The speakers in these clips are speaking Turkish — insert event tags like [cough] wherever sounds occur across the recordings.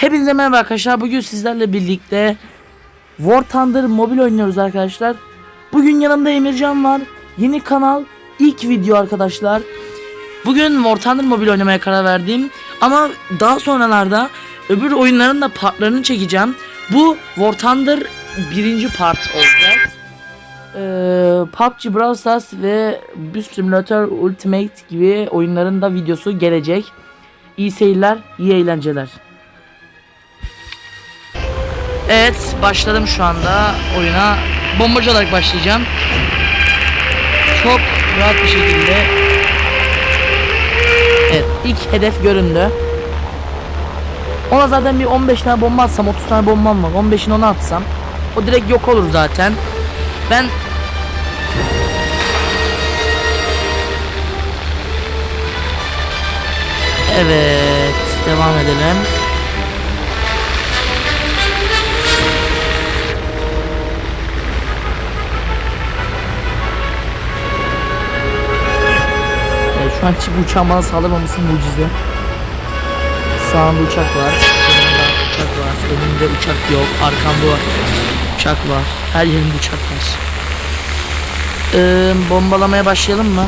Hepinize merhaba arkadaşlar. Bugün sizlerle birlikte War Thunder mobil oynuyoruz arkadaşlar. Bugün yanımda Emircan var. Yeni kanal, ilk video arkadaşlar. Bugün War Thunder mobil oynamaya karar verdim. Ama daha sonralarda öbür oyunların da partlarını çekeceğim. Bu War Thunder birinci part olacak. Ee, PUBG Brawl Stars ve Boost Simulator Ultimate gibi oyunların da videosu gelecek. İyi seyirler, iyi eğlenceler. Evet başladım şu anda oyuna. Bombacı olarak başlayacağım. Çok rahat bir şekilde. Evet ilk hedef göründü. Ona zaten bir 15 tane bomba atsam 30 tane bombam var. 15'ini ona atsam O direkt yok olur zaten. Ben Evet devam edelim An hiçbir uçağın bana saldırmaması mucize. Sağımda uçak var. Solumda uçak var. Önümde uçak yok. Arkamda uçak var. Her yerimde uçak var. Ee, bombalamaya başlayalım mı?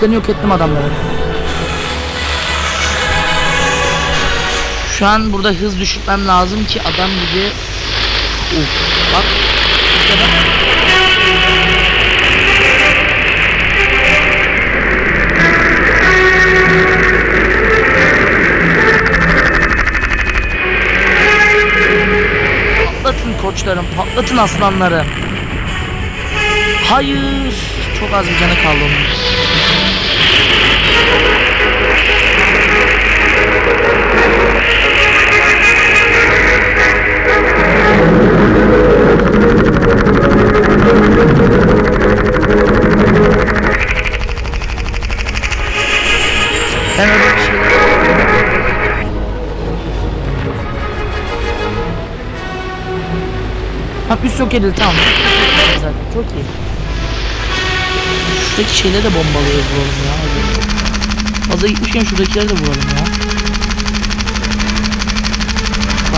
Üstten yok ettim adamları. Şu an burada hız düşürmem lazım ki adam gibi Uf, bak. Patlatın koçlarım, patlatın aslanları. Hayır, çok az bir canı kaldı onun. Ha üst yok edildi tamam. Zaten çok iyi. Şuradaki şeyleri de bombalıyor vuralım ya. Fazla gitmişken şuradakileri de vuralım ya.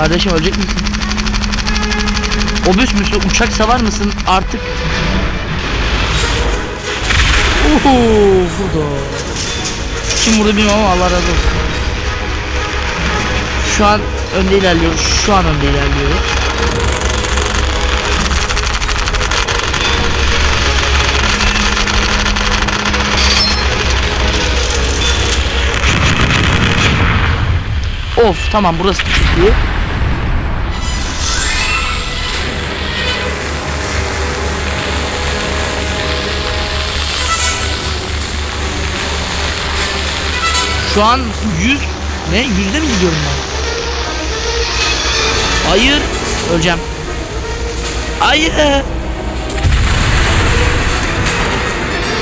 Kardeşim ölecek misin? Obüs müsün? Uçak savar mısın? Artık Uhu, vurdu. Kim vurdu bilmiyorum ama Allah razı olsun. Şu an önde ilerliyoruz. Şu an önde ilerliyoruz. Of tamam burası iyi. Şu an 100 ne? Yüzde mi gidiyorum ben? Hayır. Öleceğim. Hayır.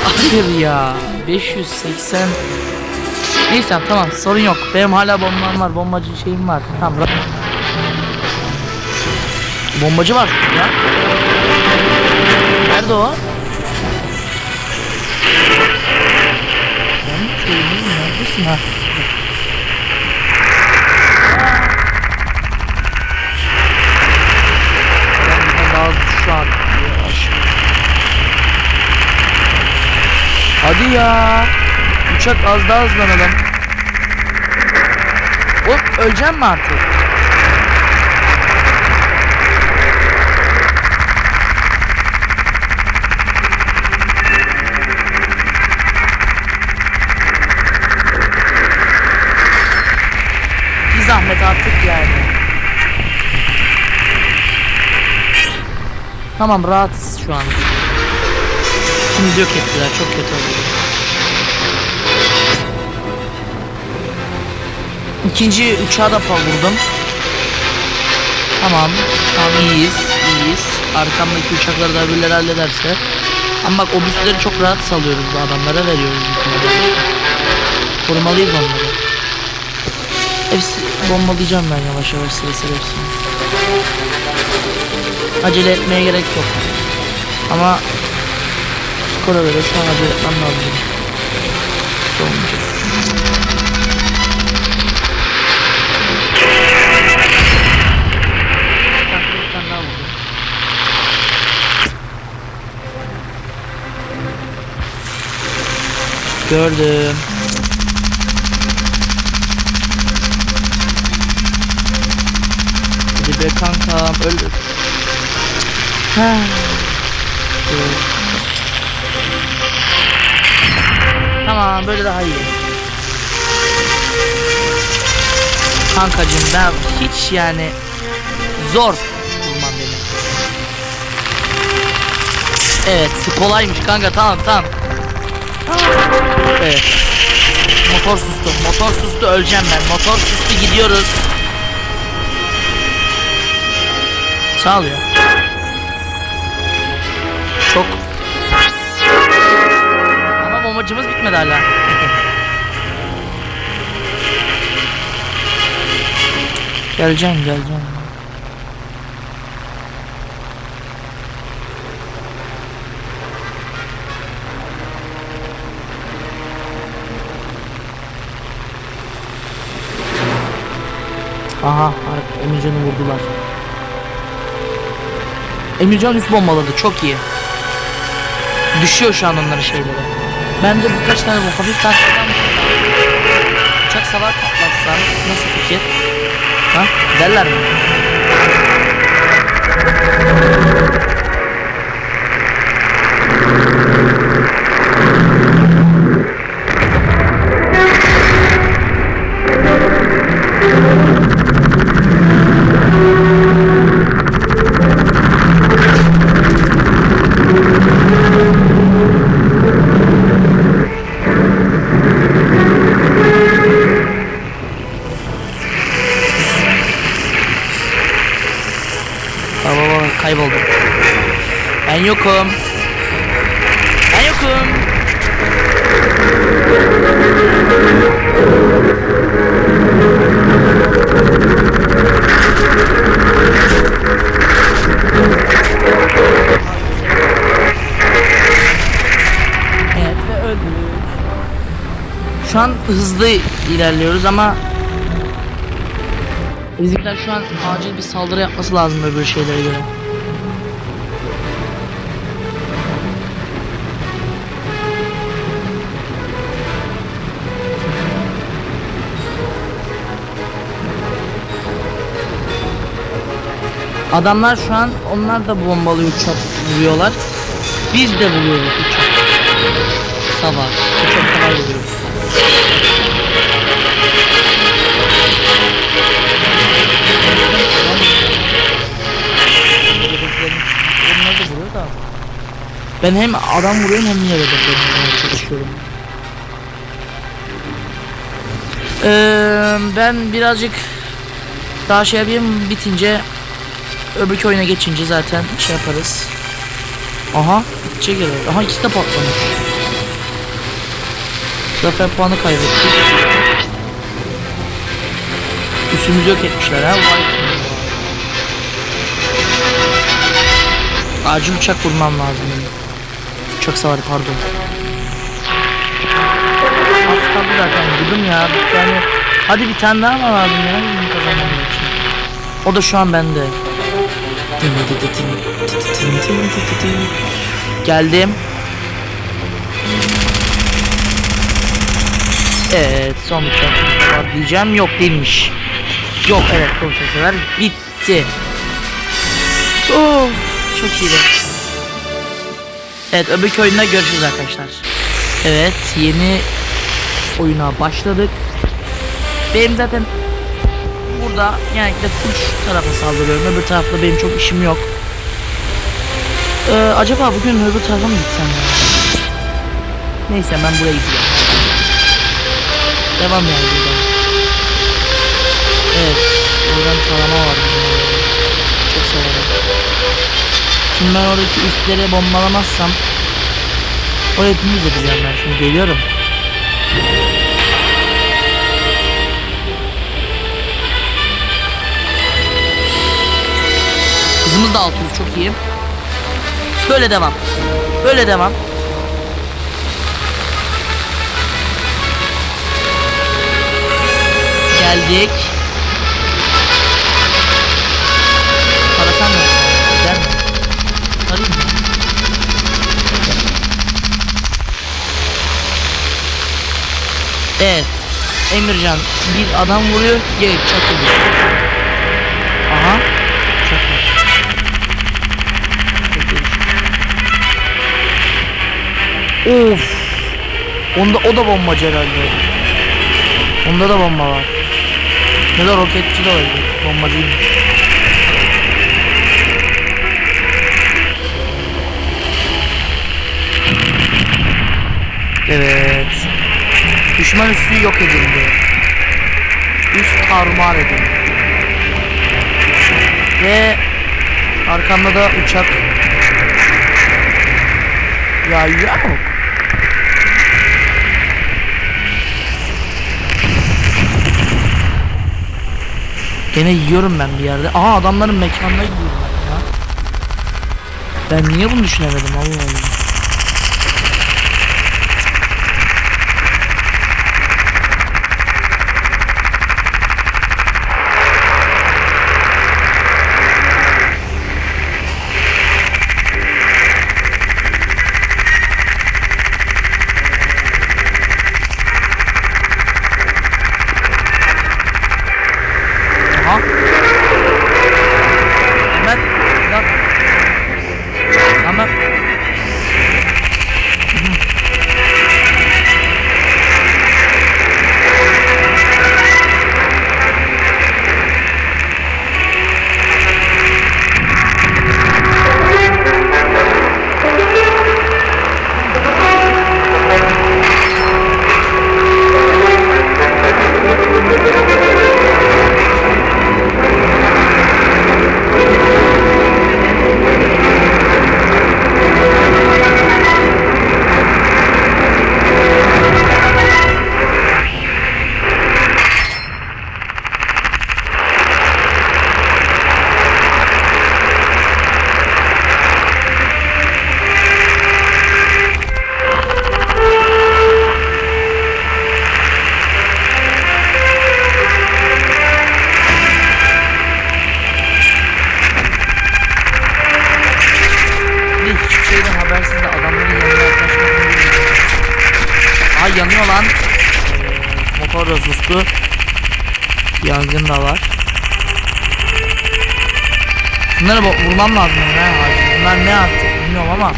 Hayır ya. 580 Neyse tamam sorun yok. Benim hala bombam var. Bombacı şeyim var. Tamam. Bombacı var ya. Nerede o? Neredesin ha? Şu an. Hadi ya. Uçak az daha hızlanalım. Hop öleceğim mi artık? Zahmet artık yani. Tamam rahatız şu an. İkimizi yok ettiler çok kötü oldu. İkinci uçağa da vurdum. Tamam. Tamam iyiyiz. iyiyiz. Arkamdaki uçakları da birileri hallederse. Ama bak obüsleri çok rahat salıyoruz bu adamlara veriyoruz. Korumalıyız onları. Hepsi bombalayacağım ben yavaş yavaş sıra sıra hepsini. Acele etmeye gerek yok. Ama skora göre şu an acele etmem lazım. Vurdum. Gördüm. Be kankam öldür. Ha. Tamam böyle daha iyi. Kankacım ben hiç yani zor bulmam beni. Evet kolaymış kanka tamam tamam. Evet. Motor sustu. Motor sustu öleceğim ben. Motor sustu gidiyoruz. Sağ ol ya. Çok. Ama bombacımız bitmedi hala. [laughs] geleceğim geleceğim. Aha Emircan'ı vurdular. Emircan üst bombaladı çok iyi. Düşüyor şu an onların şeyleri. Ben de birkaç tane bu hafif tanklardan uçak savar patlatsam nasıl fikir? Ha? Giderler mi? Kayboldum. Ben yokum. Ben yokum. Evet ve öldük. Şu an hızlı ilerliyoruz ama Bizimkiler şu an acil bir saldırı yapması lazım öbür şeylere göre. Adamlar şu an onlar da bombalı uçak vuruyorlar. Biz de vuruyoruz uçak. Sabah. Uçak sabah vuruyoruz. Ben hem adam vuruyorum hem yere de çalışıyorum. Ee, ben birazcık daha şey yapayım bitince öbürki oyuna geçince zaten şey yaparız. Aha bitecek geliyor. Aha ikisi de patlamış. Zafer puanı kaybettik. Üstümüzü yok etmişler ha. Acil uçak vurmam lazım benim. Uçak savarı pardon. Az kaldı zaten vurdum ya. Yani hadi bir tane daha mı lazım ya bizim kazanmamız için. O da şu an bende. Geldim. Evet son uçak var diyeceğim yok değilmiş. Yok evet son uçak bitti. Oh. Çok iyiydi. Evet öbür oyunda görüşürüz arkadaşlar. Evet yeni oyuna başladık. Benim zaten burada genellikle full şu tarafa saldırıyorum. Öbür tarafta benim çok işim yok. Ee, acaba bugün öbür tarafa mı gitsem? Neyse ben buraya gidiyorum. Devam yani buradan. Evet. Buradan tarama var bizim Şimdi ben oradaki üstleri bombalamazsam Tuvaletimizi yapacağım ben şimdi geliyorum. Hızımız da 600 çok iyi. Böyle devam. Böyle devam. Geldik. Evet. Emircan bir adam vuruyor. Gel çakılıyor. Aha. Çakıl. Of. Onda o da bombacı herhalde. Onda da bomba var. Ya da roketçi de olabilir. Bombacıymış. Evet. Düşman üssü yok edildi. Üst tarumar edildi. Ve arkamda da uçak. Ya yok. Gene yiyorum ben bir yerde. Aa adamların mekanına gidiyorum ben ya. Ben niye bunu düşünemedim Allah Allah. Sustu. Yangın da var. Bunları bu- vurmam lazım ne. Bunlar ne artık bilmiyorum ama.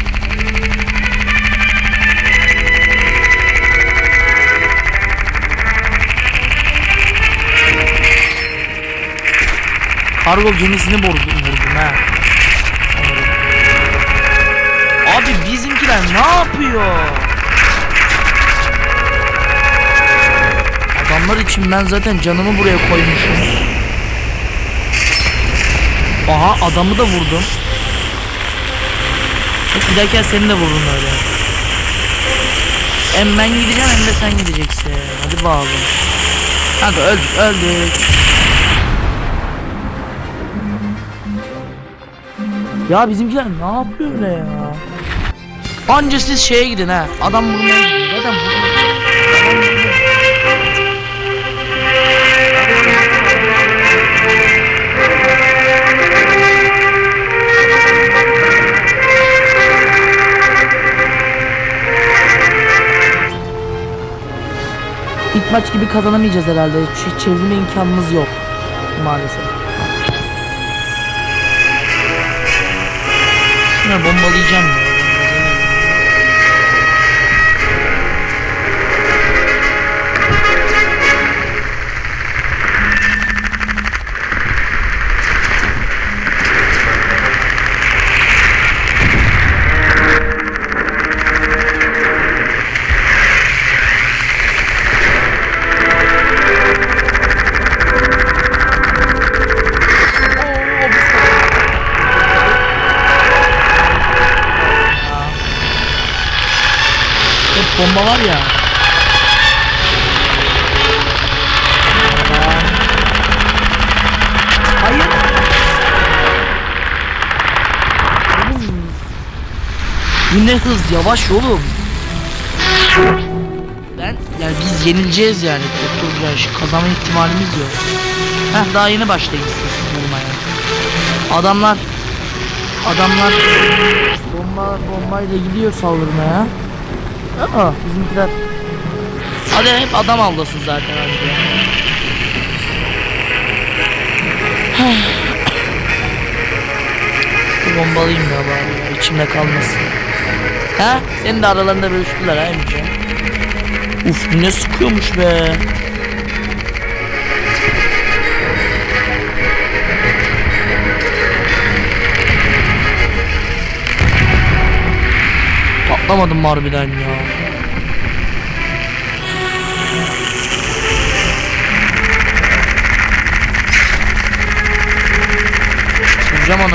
Kargo gemisini vurdum, vurdum ha. Abi bizimkiler ne yapıyor? Adamlar için ben zaten canımı buraya koymuşum. Aha adamı da vurdum. Bak giderken seni de vururum öyle. Hem ben gideceğim hem de sen gideceksin. Hadi bakalım. Hadi öldük öldük. Ya bizimkiler ne yapıyor öyle ya? Anca siz şeye gidin ha. Adam vurmaya gidin. Zaten vurmaya İlk maç gibi kazanamayacağız herhalde. Hiç çevirme imkanımız yok. Maalesef. Şuna bombalayacağım ya. Var ya. Hayır. Bu ne hız yavaş oğlum. Ben yani biz yenileceğiz yani. Kurtulacağız. Kazanma ihtimalimiz yok. Heh daha yeni başlayın siz vurmaya. Adamlar Adamlar bomba bombayla gidiyor saldırmaya. Ama bizimkiler Hadi hep adam avlasın zaten hadi. [sighs] Bu bombalıyım ya bari ya, içimde kalmasın. Ha? Senin de aralarında bölüştüler ha Emre. Uf bu ne sıkıyormuş be. Patlamadım harbiden ya. Vuracağım onu.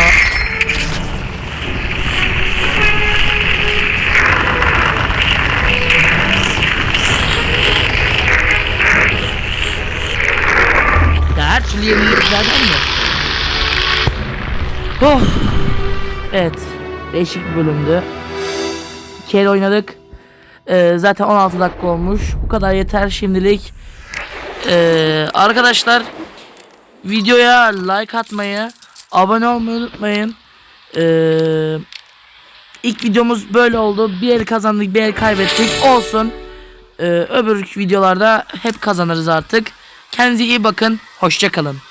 Ya her türlü yenilik zaten mi? Oh. Evet. Değişik bir bölümdü. El oynadık. Ee, zaten 16 dakika olmuş. Bu kadar yeter şimdilik. Ee, arkadaşlar videoya like atmayı, abone olmayı unutmayın. Ee, ilk videomuz böyle oldu. Bir el kazandık, bir el kaybettik. Olsun. Ee, öbür videolarda hep kazanırız artık. Kendinize iyi bakın. Hoşçakalın.